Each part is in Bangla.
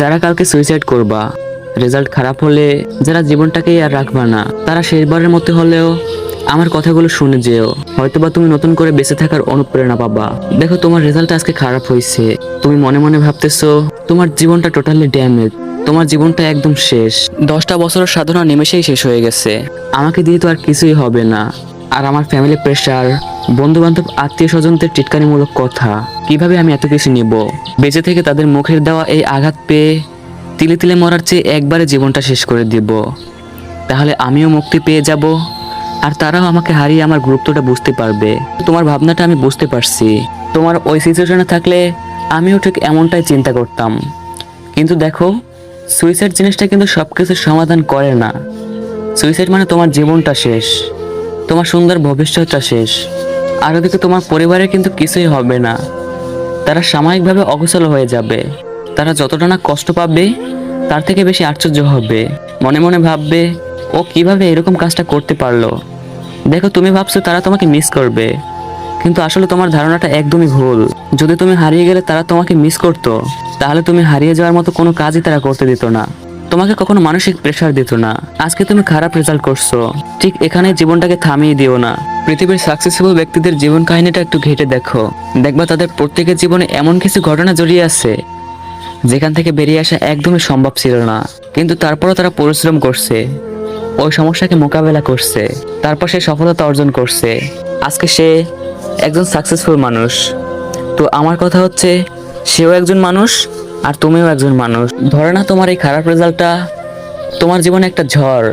যারা কালকে সুইসাইড করবা রেজাল্ট খারাপ হলে যারা জীবনটাকেই আর রাখবা না, তারা শেষবারের মতো হলেও আমার কথাগুলো শুনে যেও। হয়তোবা তুমি নতুন করে বেঁচে থাকার অনুপ্রেরণা পাবা। দেখো তোমার রেজাল্ট আজকে খারাপ হয়েছে তুমি মনে মনে ভাবতেছো, তোমার জীবনটা টোটালি ড্যামেজ তোমার জীবনটা একদম শেষ। দশটা বছরের সাধনা নিমেষেই শেষ হয়ে গেছে। আমাকে দিয়ে তো আর কিছুই হবে না। আর আমার ফ্যামিলি প্রেশার বন্ধু বান্ধব আত্মীয় স্বজনদের টিটকারিমূলক কথা, কীভাবে আমি এত কিছু নিব? বেঁচে থেকে তাদের মুখের দেওয়া এই আঘাত পেয়ে তিলে তিলে মরার চেয়ে একবারে জীবনটা শেষ করে দিব। তাহলে আমিও মুক্তি পেয়ে যাব, আর তারাও আমাকে হারিয়ে আমার গুরুত্বটা বুঝতে পারবে। তোমার ভাবনাটা আমি বুঝতে পারছি। তোমার ওই সিচুয়েশনে থাকলে আমিও ঠিক এমনটাই চিন্তা করতাম। কিন্তু দেখো সুইসাইড জিনিসটা কিন্তু সব কিছুর সমাধান করে না। সুইসাইড মানে তোমার জীবনটা শেষ, তোমার সুন্দর ভবিষ্যৎটা শেষ। আর ওদিকে তোমার পরিবারের কিন্তু কিছুই হবে না। তারা সাময়িকভাবে অগোছালো হয়ে যাবে। তারা যতটা না কষ্ট পাবে, তার থেকে বেশি আশ্চর্য হবে। মনে মনে ভাববে, ও কীভাবে এরকম কাজটা করতে পারল? দেখো, তুমি ভাবছ তারা তোমাকে মিস করবে। কিন্তু আসলে তোমার ধারণাটা একদমই ভুল। যদি তুমি হারিয়ে গেলে তারা তোমাকে মিস করতো, তাহলে তুমি হারিয়ে যাওয়ার মতো কোনো কাজই তারা করতে দিত না। তোমাকে কখনো মানসিক প্রেশার দিত না। আজকে তুমি খারাপ রেজাল্ট করছ। ঠিক এখানে জীবনটাকে থামিয়ে দিও না। পৃথিবীর সাকসেসফুল ব্যক্তিদের জীবন কাহিনীটা একটু ঘেটে দেখো। দেখবা তাদের প্রত্যেকের জীবনে এমন কিছু ঘটনা জড়িয়ে আছে, যেখান থেকে বেরিয়ে আসা একদমই সম্ভব ছিল না। কিন্তু তারপরও তারা পরিশ্রম করছে। ওই সমস্যাকে মোকাবেলা করছে। তারপর সে সফলতা অর্জন করছে। আজকে সে একজন সাকসেসফুল মানুষ। তো আমার কথা হচ্ছে, সেও একজন মানুষ আর তুমিও একজন মানুষ। ধরে না তোমার এই খারাপ রেজাল্টটা তোমার জীবনে একটা ঝড়।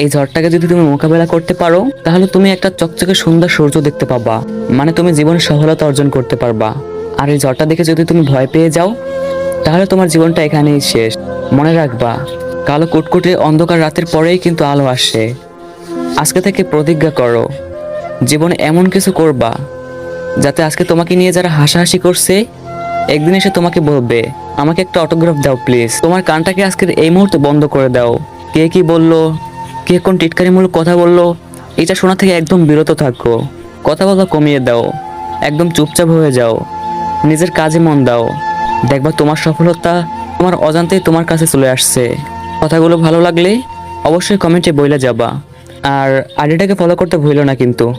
এই ঝড়টাকে যদি তুমি মোকাবেলা করতে পারো, তাহলে তুমি একটা চকচকে সুন্দর সূর্য দেখতে পাবা। মানে তুমি জীবনে সফলতা অর্জন করতে পারবা। আর এই ঝড়টা দেখে যদি তুমি ভয় পেয়ে যাও, তাহলে তোমার জীবনটা এখানেই শেষ। মনে রাখবা, কালো কুটকুটে অন্ধকার রাতের পরেই কিন্তু আলো আসে। আজকে থেকে প্রতিজ্ঞা করো, জীবনে এমন কিছু করবা, যাতে আজকে তোমাকে নিয়ে যারা হাসাহাসি করছে একদিন এসে তোমাকে বলবে, আমাকে একটা অটোগ্রাফ দাও প্লিজ তোমার কানটাকে আজকের এই মুহূর্তে বন্ধ করে দাও। কে কি বলল? কে কোন টিটকারিমূলক কথা বলল? এটা শোনা থেকে একদম বিরত থাকো। কথা বলা কমিয়ে দাও। একদম চুপচাপ হয়ে যাও। নিজের কাজে মন দাও। দেখবা তোমার সফলতা তোমার অজান্তেই তোমার কাছে চলে আসছে। কথাগুলো ভালো লাগলে অবশ্যই কমেন্টে বইলে যাবা। আর আইডিটাকে ফলো করতে ভুলো না কিন্তু।